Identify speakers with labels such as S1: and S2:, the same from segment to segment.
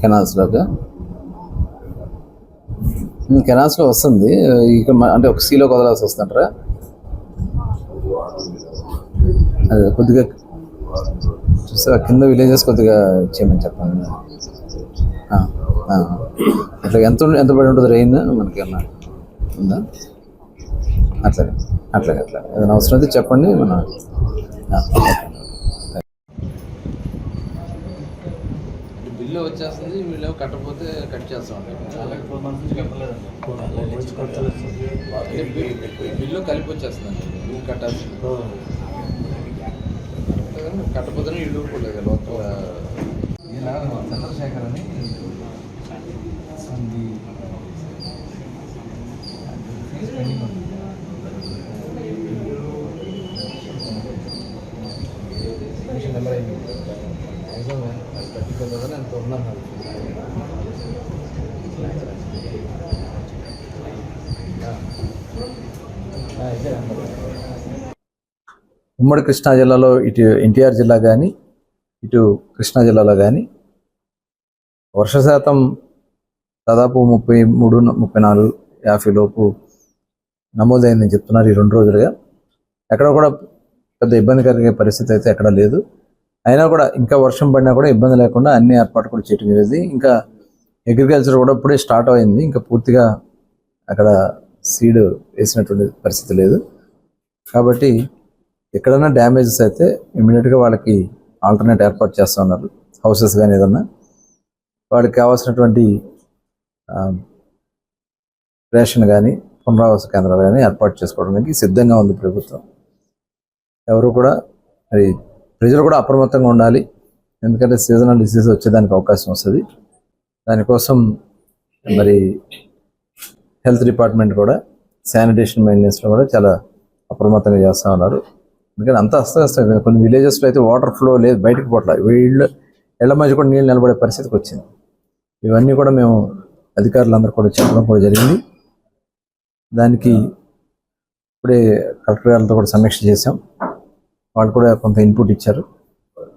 S1: కెనాల్స్లోకి? కెనాల్స్లో వస్తుంది. ఇక్కడ అంటే ఒక సీలో వదలాల్సి వస్తుంటారా అదే కొద్దిగా చూస్తే కింద విలేజెస్ కొద్దిగా చేయమని చెప్పండి అట్లా ఎంత ఎంత పడి ఉంటుంది రెయిన్ మనకి ఏమన్నా ఉందా? అట్లాగే అట్లాగే అట్లా. ఏదైనా అవసరం అయితే చెప్పండి మన. బిల్లు వచ్చేస్తుంది వీళ్ళు కట్టకపోతే కట్ చేస్తాం బిల్లు కలిపి వచ్చేస్తుందండి. బిల్లు కట్టాల్సింది. కట్టపోతే ఇల్లు కూడా లోకల్ అయింది మ్యాక్సిమం అది ఉమ్మడి కృష్ణా జిల్లాలో ఇటు ఎన్టీఆర్ జిల్లా కానీ ఇటు కృష్ణా జిల్లాలో కానీ వర్ష శాతం దాదాపు ముప్పై మూడు ముప్పై నాలుగు యాభై లోపు నమోదైందని చెప్తున్నారు ఈ రెండు రోజులుగా. ఎక్కడ కూడా పెద్ద ఇబ్బంది కలిగే పరిస్థితి అయితే ఎక్కడ లేదు. అయినా కూడా ఇంకా వర్షం పడినా కూడా ఇబ్బంది లేకుండా అన్ని ఏర్పాటు కూడా చేయడం జరిగింది. ఇంకా అగ్రికల్చర్ కూడా ఇప్పుడే స్టార్ట్ అయింది. ఇంకా పూర్తిగా అక్కడ సీడ్ వేసినటువంటి పరిస్థితి లేదు. కాబట్టి ఎక్కడైనా డ్యామేజెస్ అయితే ఇమీడియట్గా వాళ్ళకి ఆల్టర్నేట్ ఏర్పాటు చేస్తూ ఉన్నారు. హౌసెస్ కానీ ఏదన్నా. వాళ్ళకి కావాల్సినటువంటి రేషన్ కానీ పునరావాస కేంద్రాలు కానీ ఏర్పాటు చేసుకోవడానికి సిద్ధంగా ఉంది ప్రభుత్వం. ఎవరు కూడా మరి ప్రజలు కూడా అప్రమత్తంగా ఉండాలి. ఎందుకంటే సీజనల్ డిసీజ్ వచ్చేదానికి అవకాశం వస్తుంది. దానికోసం మరి హెల్త్ డిపార్ట్మెంట్ కూడా శానిటేషన్ మెయింటెనెన్స్లో కూడా చాలా అప్రమత్తంగా చేస్తూ ఉన్నారు. ఎందుకంటే అంత అస్తవ్యస్తం. కొన్ని విలేజెస్లో అయితే వాటర్ ఫ్లో లేదు బయటకు పోట్ల. వీళ్ళు ఇళ్ళ మధ్య కూడా నీళ్ళు నిలబడే పరిస్థితికి వచ్చింది. ఇవన్నీ కూడా మేము అధికారులందరూ కూడా చెప్పడం కూడా జరిగింది. దానికి ఇప్పుడే కలెక్టర్ గారితో కూడా సమీక్ష చేశాం. వాళ్ళు కూడా కొంత ఇన్పుట్ ఇచ్చారు.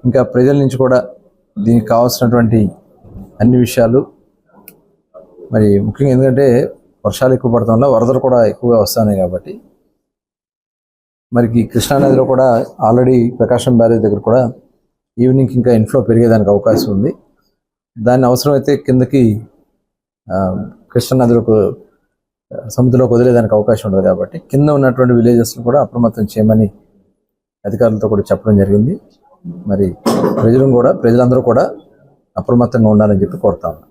S1: ఇంకా ప్రజల నుంచి కూడా దీనికి కావాల్సినటువంటి అన్ని విషయాలు మరి ముఖ్యంగా ఎందుకంటే వర్షాలు ఎక్కువ పడటం వల్ల వరదలు కూడా ఎక్కువగా వస్తున్నాయి కాబట్టి మరి కృష్ణానదిలో కూడా ఆల్రెడీ ప్రకాశం బ్యారేజ్ దగ్గర కూడా ఈవినింగ్ ఇంకా ఇన్ఫ్లో పెరిగేదానికి అవకాశం ఉంది. దాన్ని అవసరమైతే కిందకి కృష్ణానదిలోకి సముద్రంలోకి వదిలేదానికి అవకాశం ఉండదు కాబట్టి కింద ఉన్నటువంటి విలేజెస్ను కూడా అప్రమత్తం చేయమని అధికారులతో కూడా చెప్పడం జరిగింది. మరి ప్రజలను కూడా ప్రజలందరూ కూడా అప్రమత్తంగా ఉండాలని చెప్పి కోరుతా ఉన్నాను